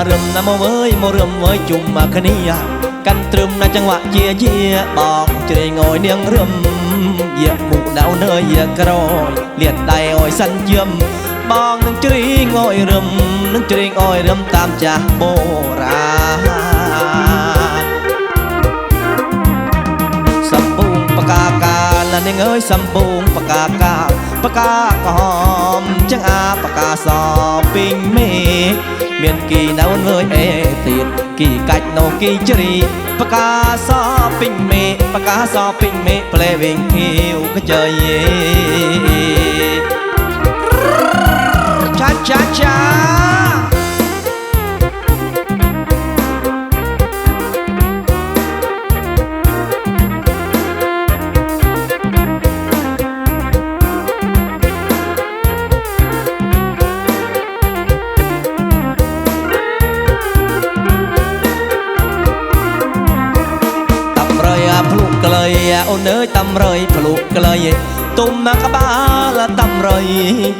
មកវើយមករឿមវើយជុំមកគ្នាកាន់ត្រឹមណាចង្វាក់ជាជាបងជ្រេងអើយនាងរឿមយាមុខដៅនើយក្រោយលៀនដៃអើយសិនយឹមបងនឹងជ្រីងអើយរឿមនឹងជ្រេងអើយរឿមតាមចាស់បុរាណសំបូងបកាកាលនាងអើយសំបូងបកាកា បកាក៏ហមចឹងអាបកាសពីងមេឃមានគីនៅងើយអេទៀតគីកាច់នៅគីជ្រីបកាសពីងមេឃបកាសពីងមេឃផ្លែវិញខៀវកជ័យចាចាចា រយភ្លុកក្លៃទុំមកក្បាលតំរយ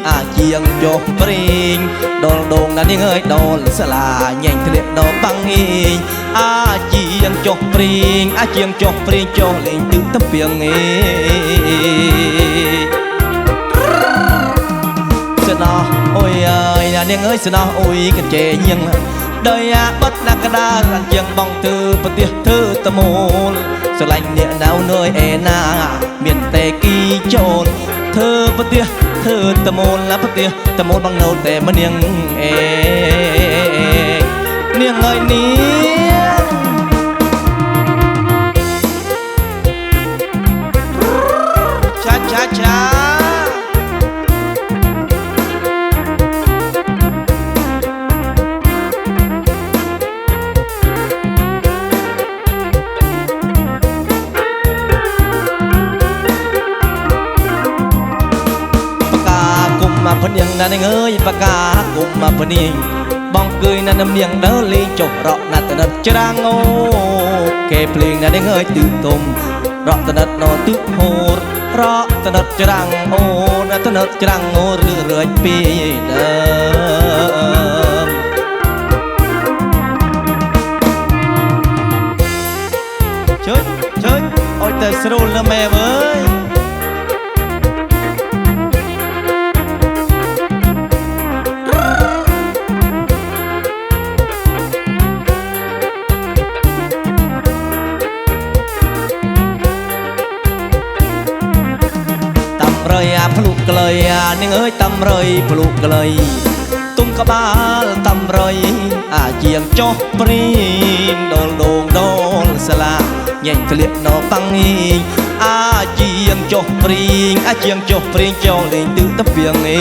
អាជាងចុះព្រៀងដលដងណានាងអើយដលស្លាញែងធ្លាក់ដល់បាំងអីអាជាងចុះព្រៀងអាជាងចុះព្រៀងចុះលេងទឹកតំពីងអីស្នោអុយអើយណានាងអើយស្នោអុយកញ្ជែញៀងដោយអាបត់ដាក់កដាលរានជាងបងទើប្រទេសធ្វើតមូលស្រឡាញ់អ្នកណៅនយអេណា មានតែគីចូលធ្វើប្រទេសធ្វើតមូលណាប្រទេសតមូលបងនៅតែម្នាងអេនាងអើយនា នៀងណាស់នាងអើយបកាគុំមកភ្នៀងបងគយណាស់នឹមនាងដើរលេងចុះរកណាត់តនិតច្រាងអូគេភ្លេងណាស់នាងអើយទឺទុំរកតនិតណោទឺហូររកតនិតច្រាងអូណាត់តនិតច្រាងអូរឿរឿចពីដើមជួយជួយអុយទៅស្រួលណាស់ម៉ែអើយ នាងអើយតំរយភ្លុកក្លៃទុំក្បាលតំរយអាជាងចុះព្រីងដលដងដលស្លាញែងធ្លាក់ណបាំងអីអាជាងចុះព្រីងអាជាងចុះព្រីងចោលលេងទឺតពៀងអេ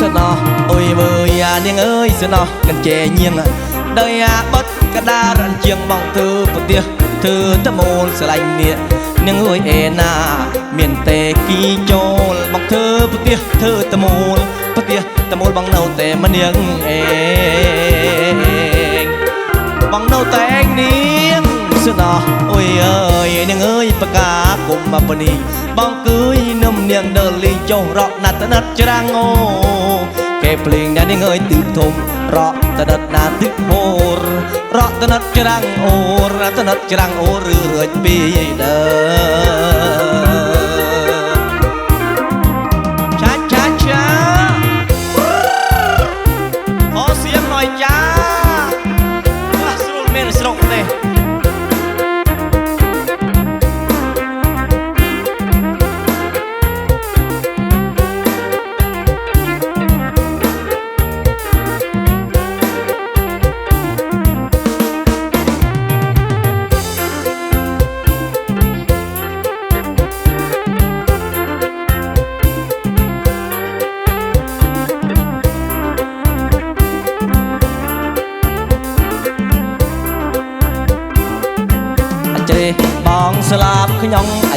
ស្នោអុយវើយអានាងអើយស្នោកញ្ចែញៀងដោយអាបត់កដារអញ្ជាងបងធ្វើប្រទេសធ្វើតមូលស្រឡាញ់នេះ នាងអើយអេណា មានតែគីចូលបងធ្វើប្រទេសធ្វើតមូលប្រទេសតមូលបងនៅតែម្នាងអេបងនៅតែឯងនាងស្នោអុយអើយនាងអើយបកាគុំមកពនីបងគួយនឹមនាងដើរលេងចុះរកណាត់ណាត់ច្រាងអូគេភ្លេងណានាងអើយទឺធំរកតនិតណាទឹកហូរ រកតនិតច្រាំងអូរតនិតច្រាំងអូរឿរឿចពីដើ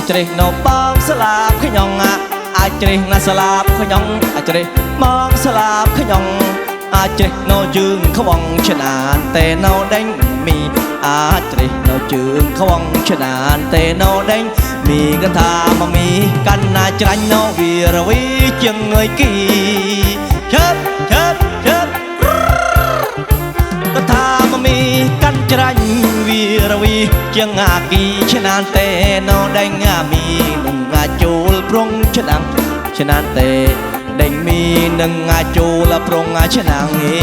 ជ្រេះនៅបងស្លាប់ខ្ញុំអាចជ្រេះណាស្លាប់ខ្ញុំអាចជ្រេះមកស្លាប់ខ្ញុំអាចជ្រេះនៅជើងខ្វងឆ្នានតែនៅដេញមីអាចជ្រេះនៅជើងខ្វងឆ្នានតែនៅដេញមីកថាមកមីកាន់ណាច្រាញ់នៅវារវីជាងងើយគីឈប់ឈប់ឈប់កថាមកមីកាន់ច្រាញ់ ជាងអាគីឆ្នាំតេណោដេញអាមីនឹងអាជូលប្រងឆ្នាំឆ្នាំតេដេញមីនឹងអាជូលប្រងអាឆ្នាំអេ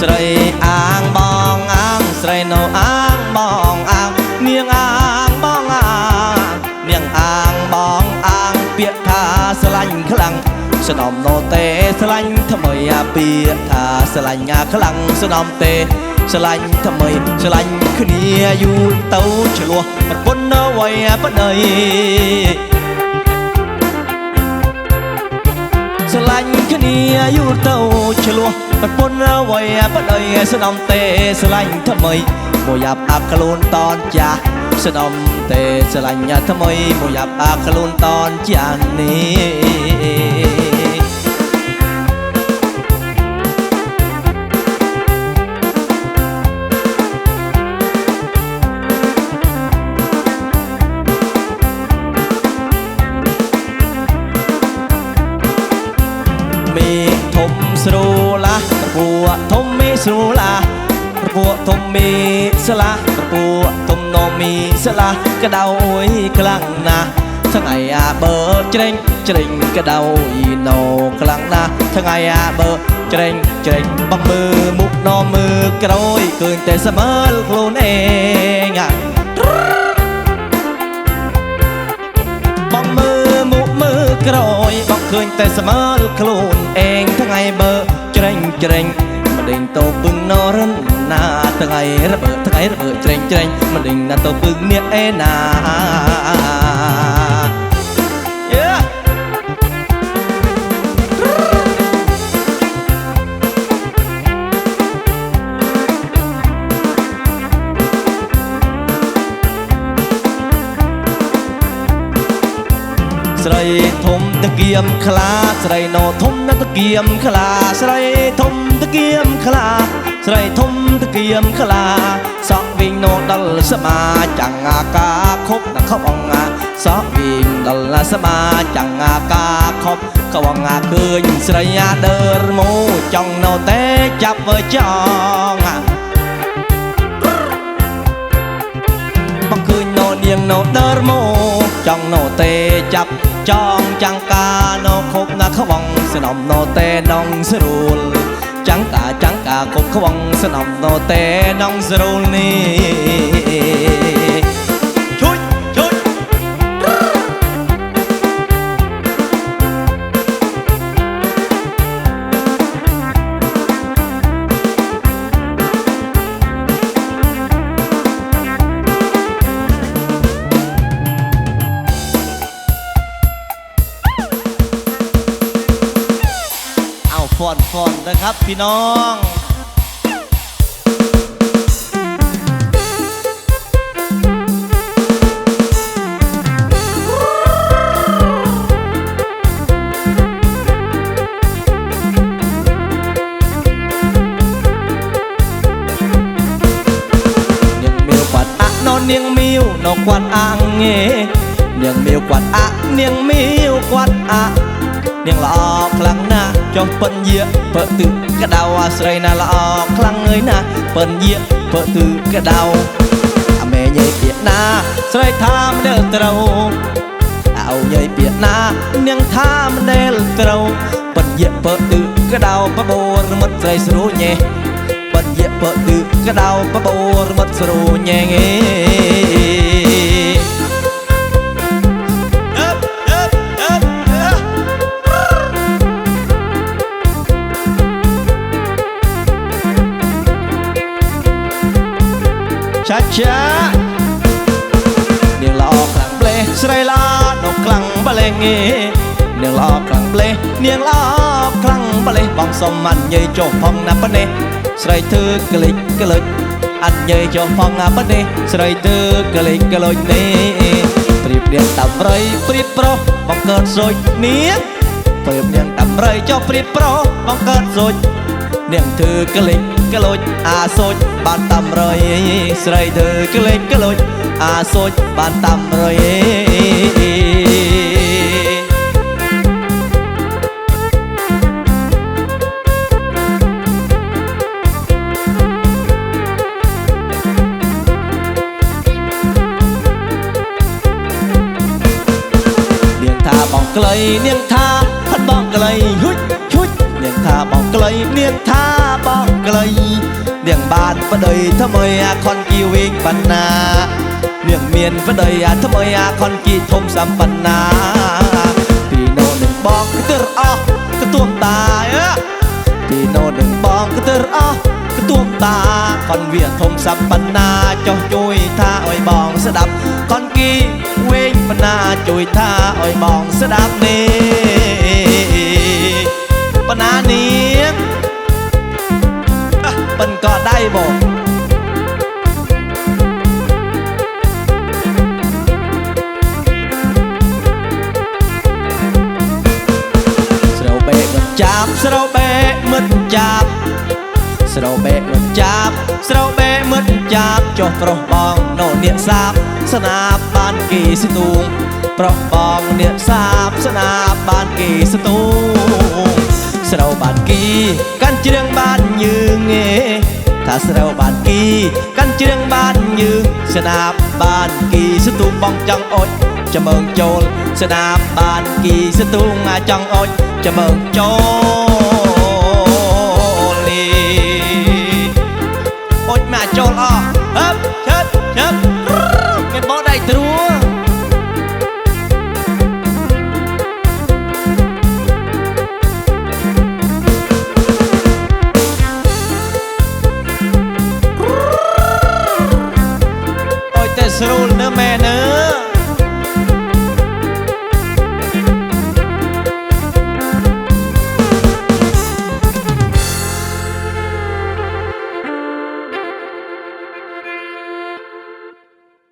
ស្រីអាងបងអាងស្រី នៅអាងបងអាងនាងអាងបងអាងនាងអាងបងអាងពាក្យថាស្រឡាញ់ខ្លាំងស្នំណូទេស្រឡាញ់ថ្មីអាពាក្យថាស្រឡាញ់អាខ្លាំងស្នំទេស្រឡាញ់ថ្មីស្រឡាញ់គ្នាយូរទៅឆ្លោះប្រពន្ធនៅវ័យប្តី ឆ្លោះប្រពន្ធអ្វីប្តីស្នំទេស្រឡាញ់ថ្មីមួយយ៉ាប់អាប់ខ្លួនតនចាស់ស្នំទេស្រឡាញ់ថ្មីមួយយ៉ាប់អាប់ខ្លួនតនចាស់នេះមីធំស្រូឡាប្រពួធំមី ស្រូឡាប្រពួធំមីស្លាប្រពួធំនំមីស្លាកដៅអុយខ្លាំងណាស់ថ្ងៃអាបើច្រេងច្រេងកដៅអ៊ីណូខ្លាំងណាស់ថ្ងៃអាបើច្រេងច្រេងបងមើលមុខណមមើលក្រោយឃើញតែស្មើលខ្លួនឯងអាបងមើលមុខមើលក្រោយបងឃើញតែស្មើលខ្លួនឯងថ្ងៃបើច្រេងច្រេង មិនដេញទៅពឹងនរិនណាថ្ងៃរបើថ្ងៃរបើច្រេងច្រេងមិនដេញណាទៅពឹងអ្នកឯណា Yeah ស្រីធំតកៀមខ្លាស្រីណូធំណាស់ តកៀមខ្លាស្រីធំតកៀមខ្លា ស្រីធំតកៀមខ្លា សក់វិញណូដល់សមាចាំងអាកាខប់ណាខប់អងអាសក់វិញដល់សមាចាំងអាកាខប់កវងអាឃើញស្រីអាដើរមូចង់ណូតែចាប់វើចងអាបងឃើញណូនាងណូដើរមកចង់ណូទេចាប់ចងចាំងកាណូខុបណាខ្វង ស្នំណូទេនងស្រួលចាំងកាចាំងកាគប់ខ្វងស្នំណូទេនងស្រួលនេះជួយ คอนนะครับพี่น้องเนียงมิวนอกวัดอ่างเงเนียงมิวควัดอะเนียงมิวควัดอะเนียงหลอกหลังหน้า ចង់ប៉ិនយាបើទិកដៅអាស្រ័យណាល្អខ្លាំងអើយណាប៉ិនយាបើទិកដៅអាមេញ៉ៃពាកណាស្រ័យថាមិនដែលត្រូវអោញ៉ៃពាកណានាងថាមិនដែលត្រូវប៉ិនយាបើទិកដៅបបោរមិតស្រីស្រួលញ៉េប៉ិនយាបើទិកដៅបបោរមិតស្រួលញ៉េងេ Up, ឆាឆានាងល្អខ្លាំងប្លេស្រីល្អដល់ខ្លាំងបលេងងេនាងល្អខ្លាំងប្លេនាងល្អខ្លាំងបលេបងសុំអញញ៉ៃចុះផងណាប៉នេះស្រីធ្វើក្លិចក្លុចអញញ៉ៃចុះផងណាប៉នេះស្រីធ្វើក្លិចក្លុចនេះប្រៀបនាងតាំរៃប្រៀបប្រុសបងកើតសុចនាងពើនាងដំរីចុះព្រៀបប្រុសបងកើតសុច នាងធ្វើក្លេចក្លូចអាសុចបានដំរីស្រីធ្វើក្លេចក្លូចអាសុចបានដំរីនាងថាបងក្លីនាងថាហត់បងក្លីហ៊ុចឈុចនាងថា បងក្លីនាងថាបងក្លីនាងបានប្តីថ្មីអាខុនគីវិញបណ្ណានាងមានប្តីអាថ្មីអាខុនគីធំសម្បណ្ណាពីនោនឹងបងគឺទើរអស់គឺទួមតាអើពីនោនឹងបងគឺទើរអស់គឺទួមតាខុនវាធំសម្បណ្ណាចោះជួយថាឲ្យបងស្ដាប់ខុនគីវែងបណ្ណាជួយថាឲ្យបងស្ដាប់នេះ បណ្ណានាងអះប៉ិនក៏ដៃបងស្រូវបេកមិនចាប់ស្រូវបេកមិនចាប់ស្រូវបេកមិនចាប់ស្រូវបេកមិនចាប់ចុះប្រុសបងនៅនាកសាបស្នាបបានគីស្ទូងប្រុសបងនាកសាបស្នាបបានគីស្ទូង ស្រូវបានគីកាន់ជ្រៀងបានញើងឯថាស្រូវបានគីកាន់ជ្រៀងបានញើងស្នាបបានគីស្ទូងបងចង់អុចចាំមើងចូលស្នាបបានគីស្ទូងអាចង់អុចចាំមើងចូល